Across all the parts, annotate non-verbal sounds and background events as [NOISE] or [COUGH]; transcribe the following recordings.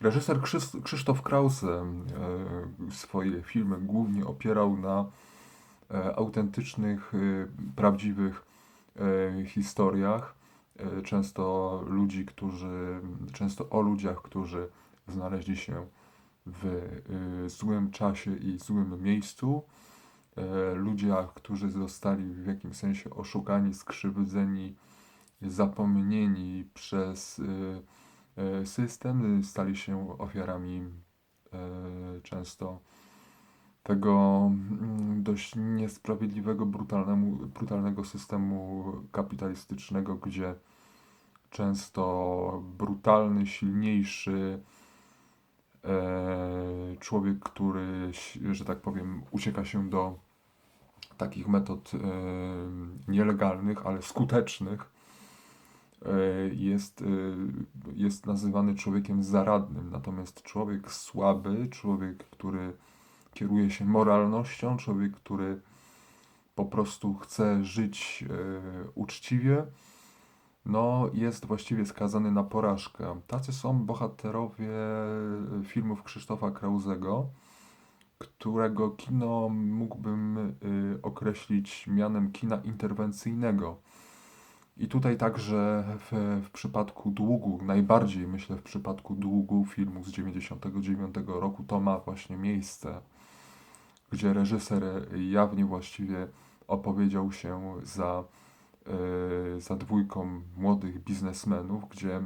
Reżyser Krzysz- Krzysztof Krause swoje filmy głównie opierał na e, autentycznych, e, prawdziwych e, historiach. Często ludzi, którzy, często o ludziach, którzy znaleźli się w złym czasie i złym miejscu. Ludziach, którzy zostali w jakimś sensie oszukani, skrzywdzeni, zapomnieni przez system, stali się ofiarami e, często tego mm, dość niesprawiedliwego, brutalnemu, brutalnego systemu kapitalistycznego, gdzie często brutalny, silniejszy e, człowiek, który, że tak powiem, ucieka się do takich metod e, nielegalnych, ale skutecznych, e, jest, e, jest nazywany człowiekiem zaradnym. Natomiast człowiek słaby, człowiek, który kieruje się moralnością, człowiek, który po prostu chce żyć e, uczciwie, no jest właściwie skazany na porażkę. Tacy są bohaterowie e, filmów Krzysztofa Krauzego, którego kino mógłbym określić mianem kina interwencyjnego. I tutaj także w, w przypadku długu, najbardziej myślę w przypadku długu filmu z 99 roku, to ma właśnie miejsce, gdzie reżyser jawnie właściwie opowiedział się za, y, za dwójką młodych biznesmenów, gdzie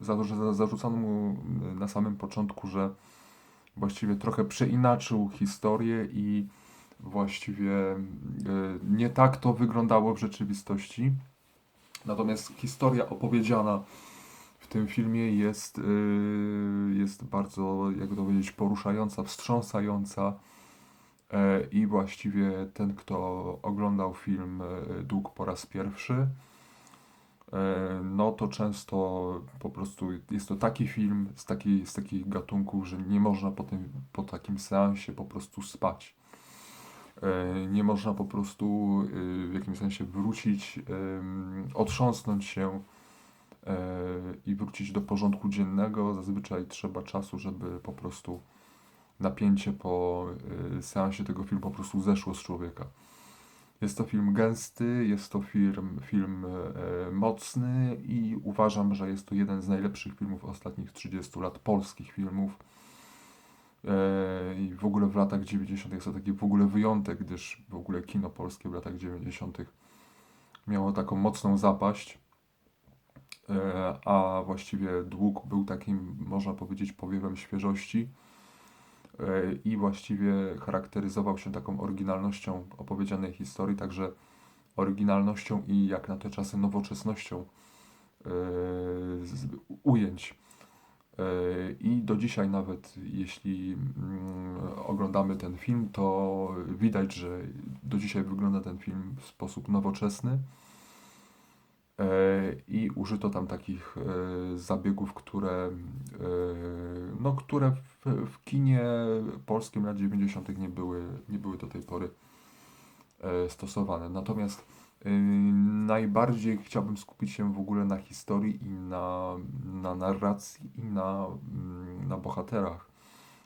za, za, zarzucano mu na samym początku, że właściwie trochę przeinaczył historię i właściwie e, nie tak to wyglądało w rzeczywistości. Natomiast historia opowiedziana w tym filmie jest, e, jest bardzo, jak to powiedzieć, poruszająca, wstrząsająca. E, I właściwie ten, kto oglądał film e, Dług po raz pierwszy, e, no to często po prostu jest to taki film z, takiej, z takich gatunków, że nie można po, tym, po takim seansie po prostu spać. E, Nie można po prostu e, w jakimś sensie wrócić, otrząsnąć się e, i wrócić do porządku dziennego. Zazwyczaj trzeba czasu, żeby po prostu napięcie po seansie tego filmu po prostu zeszło z człowieka. Jest to film gęsty, jest to film, film mocny i uważam, że jest to jeden z najlepszych filmów ostatnich 30 lat, polskich filmów. E, I w ogóle w latach 90. jest to taki w ogóle wyjątek, gdyż w ogóle kino polskie w latach 90. miało taką mocną zapaść, e, a właściwie dług był takim, można powiedzieć, powiewem świeżości e, i właściwie charakteryzował się taką oryginalnością opowiedzianej historii, także oryginalnością i jak na te czasy nowoczesnością ujęć. I do dzisiaj nawet jeśli mm, oglądamy ten film, to widać, że do dzisiaj wygląda ten film w sposób nowoczesny. E, I użyto tam takich e, zabiegów, które, e, no, które w, w kinie polskim lat 90. nie były, nie były do tej pory stosowane. Natomiast y, najbardziej chciałbym skupić się w ogóle na historii i na, na narracji i na, mm, na bohaterach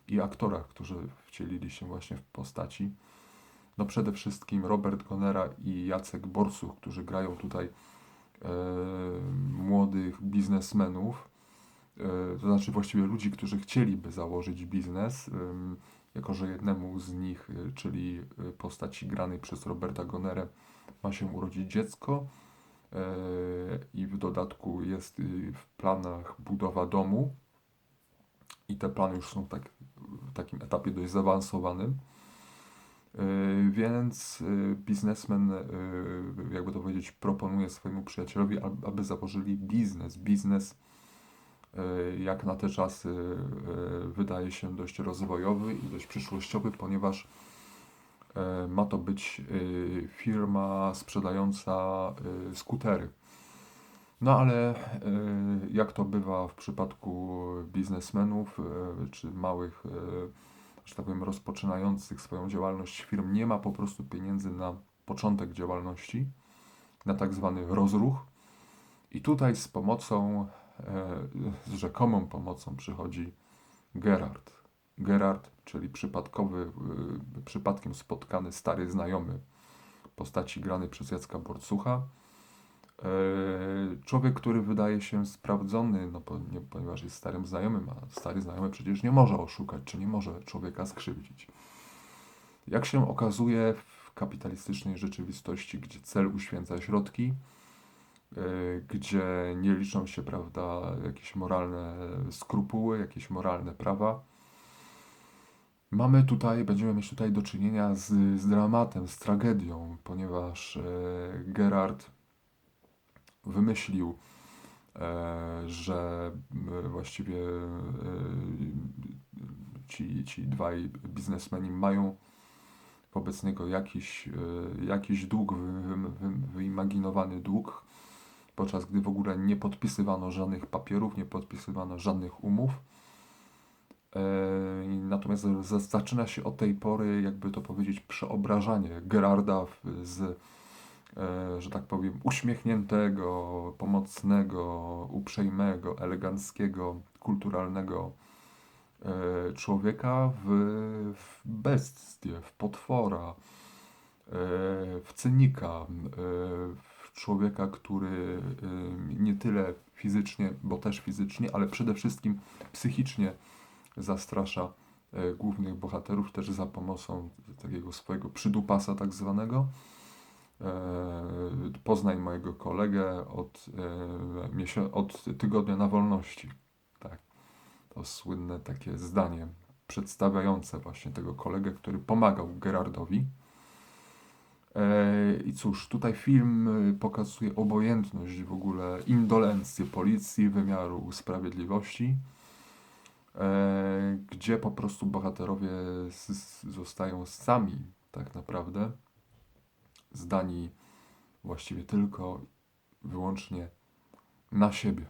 i aktorach, którzy wcielili się właśnie w postaci. No przede wszystkim Robert Gonera i Jacek Borsuch, którzy grają tutaj e, młodych biznesmenów, e, to znaczy właściwie ludzi, którzy chcieliby założyć biznes, ym, jako że jednemu z nich, y, czyli y, postaci granej przez Roberta Gonerę, ma się urodzić dziecko e, i w dodatku jest y, w planach budowa domu i te plany już są tak, w takim etapie dość zaawansowanym. E, Więc biznesmen, jakby to powiedzieć, proponuje swojemu przyjacielowi, ab- aby założyli biznes. Biznes, jak na te czasy, y, wydaje się dość rozwojowy i dość przyszłościowy, ponieważ e, ma to być firma sprzedająca skutery. No ale jak to bywa w przypadku biznesmenów czy małych, że tak powiem, rozpoczynających swoją działalność firm, nie ma po prostu pieniędzy na początek działalności, na tak zwany rozruch. I tutaj z pomocą rzekomą pomocą przychodzi Gerard. Gerard, czyli przypadkowy, y, przypadkiem spotkany stary znajomy postaci grany przez Jacka Borcucha. E, człowiek, który wydaje się sprawdzony, no ponieważ jest starym znajomym, a stary znajomy przecież nie może oszukać, czy nie może człowieka skrzywdzić. Jak się okazuje w kapitalistycznej rzeczywistości, gdzie cel uświęca środki, gdzie nie liczą się, prawda, jakieś moralne skrupuły, jakieś moralne prawa, Mamy tutaj, będziemy mieć tutaj do czynienia z, z dramatem, z tragedią, ponieważ e, Gerard wymyślił, e, że e, właściwie e, ci, ci dwaj biznesmeni mają wobec niego jakiś, e, jakiś dług, wy, wy, wy, wyimaginowany dług, podczas gdy w ogóle nie podpisywano żadnych papierów, nie podpisywano żadnych umów. E, Natomiast zaczyna się od tej pory, jakby to powiedzieć, przeobrażanie Gerarda z, e, że tak powiem, uśmiechniętego, pomocnego, uprzejmego, eleganckiego, kulturalnego e, człowieka w, w bestię, w potwora, w cynika, w człowieka, który nie tyle fizycznie, bo też fizycznie, ale przede wszystkim psychicznie zastrasza e, głównych bohaterów też za pomocą takiego swojego przydupasa tak zwanego. E, Poznań mojego kolegę od, e, od tygodnia na wolności. Tak. To słynne takie zdanie przedstawiające właśnie tego kolegę, który pomagał Gerardowi. E, I cóż, tutaj film e, pokazuje obojętność, w ogóle indolencję policji, wymiaru sprawiedliwości e, gdzie po prostu bohaterowie zostają sami tak naprawdę zdani właściwie tylko wyłącznie na siebie.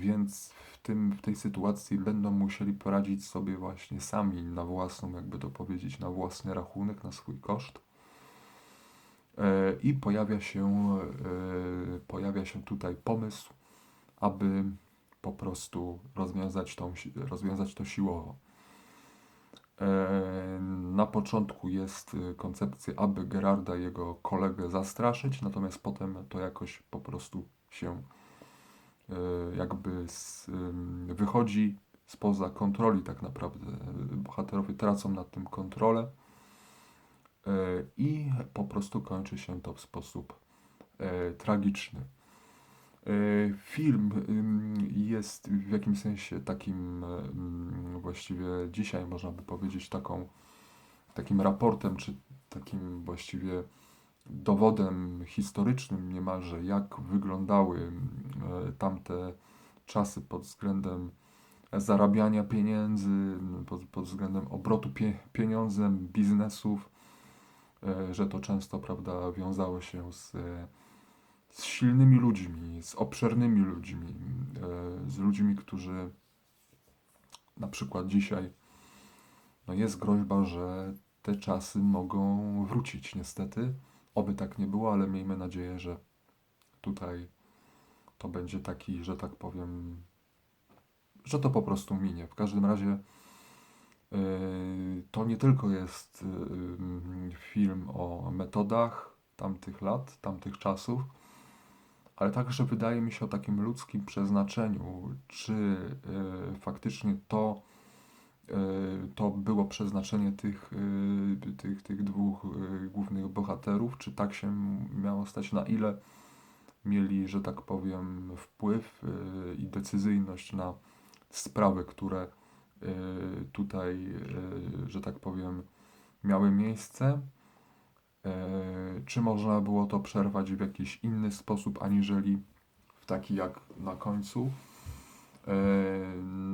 Więc w, tym, w tej sytuacji będą musieli poradzić sobie właśnie sami na własną, jakby to powiedzieć, na własny rachunek, na swój koszt. E, I pojawia się, e, pojawia się tutaj pomysł, aby po prostu rozwiązać, tą, rozwiązać to siłowo. E, Na początku jest koncepcja, aby Gerarda i jego kolegę zastraszyć, natomiast potem to jakoś po prostu się jakby z, wychodzi spoza kontroli tak naprawdę. Bohaterowie tracą nad tym kontrolę i po prostu kończy się to w sposób e, tragiczny. E, Film jest w jakimś sensie takim właściwie dzisiaj można by powiedzieć taką takim raportem, czy takim właściwie dowodem historycznym niemalże, jak wyglądały e, tamte czasy pod względem zarabiania pieniędzy, pod, pod względem obrotu pie, pieniądzem, biznesów, e, że to często, prawda, wiązało się z, e, z silnymi ludźmi, z obszernymi ludźmi, e, z ludźmi, którzy na przykład dzisiaj no jest groźba, że te czasy mogą wrócić niestety. Oby tak nie było, ale miejmy nadzieję, że tutaj to będzie taki, że tak powiem, że to po prostu minie. W każdym razie to nie tylko jest yy, film o metodach tamtych lat, tamtych czasów, ale także wydaje mi się o takim ludzkim przeznaczeniu, czy yy, faktycznie to, yy, to było przeznaczenie tych, tych, tych dwóch głównych bohaterów, czy tak się miało stać, na ile mieli, że tak powiem, wpływ i decyzyjność na sprawy, które tutaj, yy, że tak powiem, miały miejsce. Yy, Czy można było to przerwać w jakiś inny sposób, aniżeli w taki jak na końcu?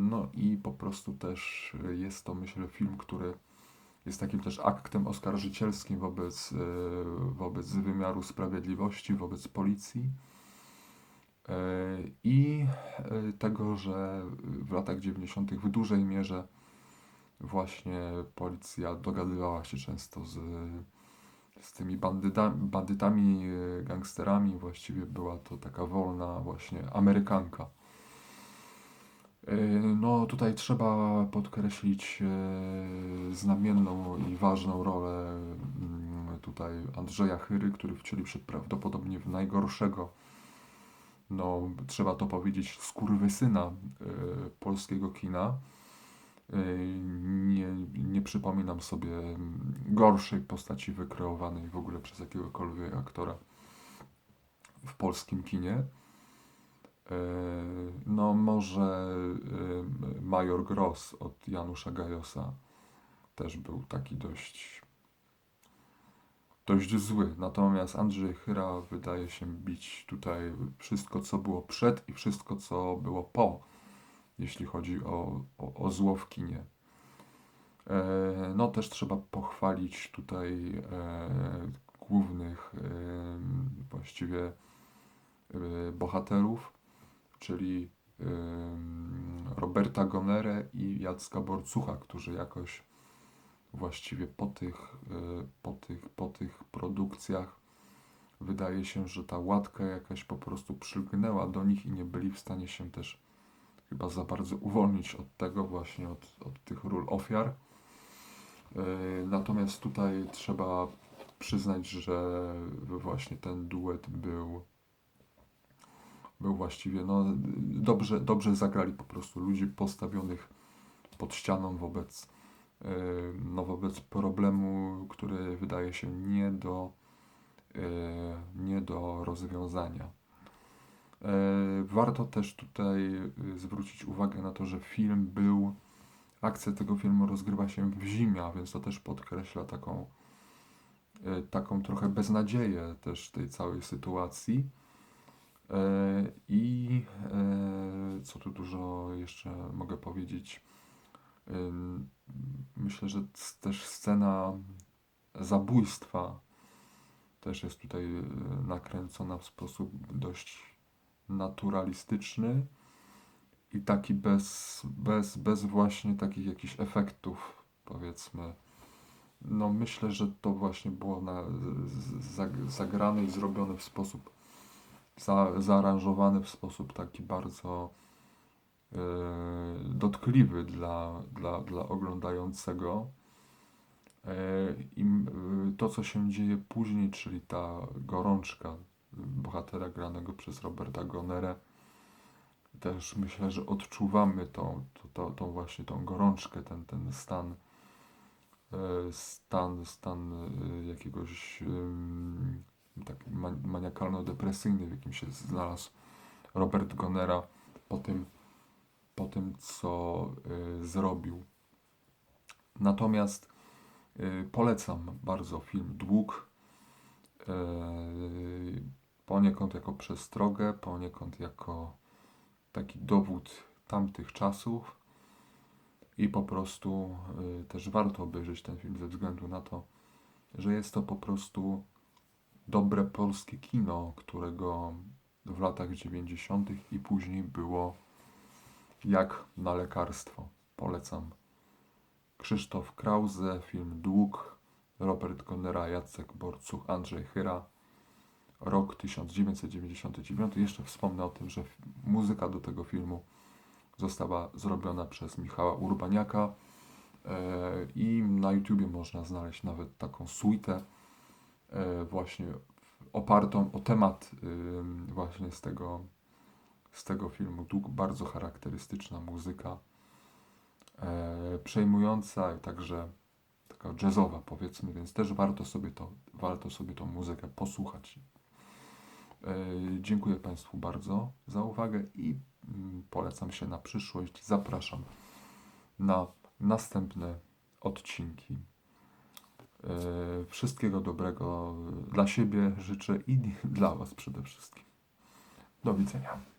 No i po prostu też jest to, myślę, film, który jest takim też aktem oskarżycielskim wobec, wobec wymiaru sprawiedliwości, wobec policji. Yy, I yy, tego, że w latach 90. w dużej mierze właśnie policja dogadywała się często z, z tymi bandyta, bandytami, yy, gangsterami. Właściwie była to taka wolna właśnie Amerykanka. No, tutaj trzeba podkreślić znamienną i ważną rolę mm, tutaj Andrzeja Chyry, który wcielił się prawdopodobnie w najgorszego, no, trzeba to powiedzieć, skurwysyna yy, polskiego kina. Yy, Nie, nie przypominam sobie gorszej postaci wykreowanej w ogóle przez jakiegokolwiek aktora w polskim kinie. Yy, No, może Major Gross od Janusza Gajosa też był taki dość, dość zły. Natomiast Andrzej Chyra wydaje się bić tutaj wszystko, co było przed i wszystko, co było po, jeśli chodzi o, o, o zło w kinie. E, No, też trzeba pochwalić tutaj e, głównych e, właściwie e, bohaterów, czyli e, Roberta Gonerę i Jacka Borcucha, którzy jakoś właściwie po tych, e, po tych, po tych produkcjach wydaje się, że ta łatka jakaś po prostu przylgnęła do nich i nie byli w stanie się też chyba za bardzo uwolnić od tego właśnie, od, od tych ról ofiar. Yy, Natomiast tutaj trzeba przyznać, że właśnie ten duet był, był właściwie, no dobrze, dobrze zagrali po prostu ludzi postawionych pod ścianą wobec, no wobec problemu, który wydaje się nie do, yy, nie do rozwiązania. Yy, Warto też tutaj zwrócić uwagę na to, że film był akcja tego filmu rozgrywa się w zimie, a więc to też podkreśla taką, e, taką trochę beznadzieję też tej całej sytuacji. E, I e, co tu dużo jeszcze mogę powiedzieć? Myślę, że też scena zabójstwa też jest tutaj e, nakręcona w sposób dość naturalistyczny i taki bez, bez, bez właśnie takich jakichś efektów, powiedzmy. No myślę, że to właśnie było na, zagrane i zrobione w sposób, za, w sposób taki bardzo dotkliwy dla, dla, dla oglądającego. E, I e, to, co się dzieje później, czyli ta gorączka bohatera granego przez Roberta Gonerę, też myślę, że odczuwamy tą, to, tą właśnie tą gorączkę, ten, ten stan, e, stan, stan e, jakiegoś man- maniakalno-depresyjny, w jakim się znalazł Robert Gonera po tym, po tym co e, zrobił. Natomiast e, polecam bardzo film Dług. E, Poniekąd jako przestrogę, poniekąd jako taki dowód tamtych czasów i po prostu y, też warto obejrzeć ten film ze względu na to, że jest to po prostu dobre polskie kino, którego w latach 90. i później było jak na lekarstwo. Polecam. Krzysztof Krause, film Dług, Robert Konera, Jacek Borcuch, Andrzej Chyra rok 1999. Jeszcze wspomnę o tym, że muzyka do tego filmu została zrobiona przez Michała Urbaniaka e, i na YouTubie można znaleźć nawet taką suitę e, właśnie opartą o temat właśnie z tego, z tego filmu. Dług bardzo charakterystyczna muzyka, e, przejmująca i także taka jazzowa powiedzmy, więc też warto sobie to, warto sobie tą muzykę posłuchać. E, Dziękuję Państwu bardzo za uwagę i mm, polecam się na przyszłość. Zapraszam na następne odcinki. E, Wszystkiego dobrego dla siebie życzę i [LAUGHS] dla Was przede wszystkim. Do widzenia.